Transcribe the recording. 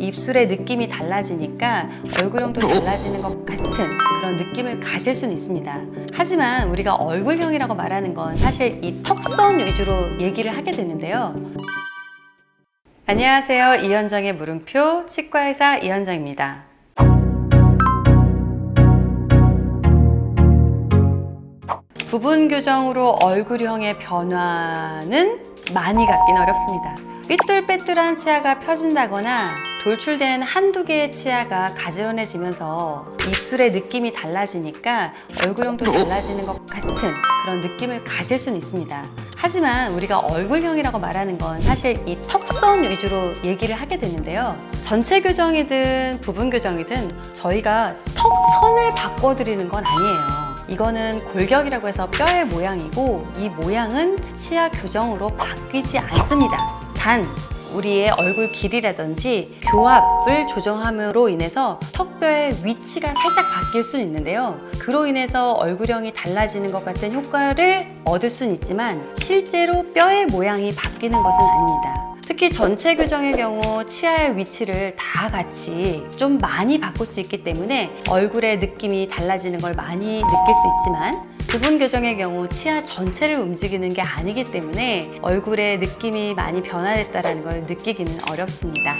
입술의 느낌이 달라지니까 얼굴형도 달라지는 것 같은 그런 느낌을 가질 수는 있습니다. 하지만 우리가 얼굴형이라고 말하는 건 사실 이 턱선 위주로 얘기를 하게 되는데요. 안녕하세요. 이현정의 물음표 치과의사 이현정입니다. 부분 교정으로 얼굴형의 변화는 많이 갖긴 어렵습니다. 삐뚤빼뚤한 치아가 펴진다거나 돌출된 한두 개의 치아가 가지런해지면서 입술의 느낌이 달라지니까 얼굴형도 달라지는 것 같은 그런 느낌을 가질 수는 있습니다. 하지만 우리가 얼굴형이라고 말하는 건 사실 이 턱선 위주로 얘기를 하게 되는데요. 전체 교정이든 부분 교정이든 저희가 턱선을 바꿔드리는 건 아니에요. 이거는 골격이라고 해서 뼈의 모양이고 이 모양은 치아 교정으로 바뀌지 않습니다. 단 우리의 얼굴 길이라든지 교합을 조정함으로 인해서 턱뼈의 위치가 살짝 바뀔 수는 있는데요. 그로 인해서 얼굴형이 달라지는 것 같은 효과를 얻을 수는 있지만 실제로 뼈의 모양이 바뀌는 것은 아닙니다. 특히 전체 교정의 경우 치아의 위치를 다 같이 좀 많이 바꿀 수 있기 때문에 얼굴의 느낌이 달라지는 걸 많이 느낄 수 있지만 부분 교정의 경우 치아 전체를 움직이는 게 아니기 때문에 얼굴의 느낌이 많이 변화됐다는 걸 느끼기는 어렵습니다.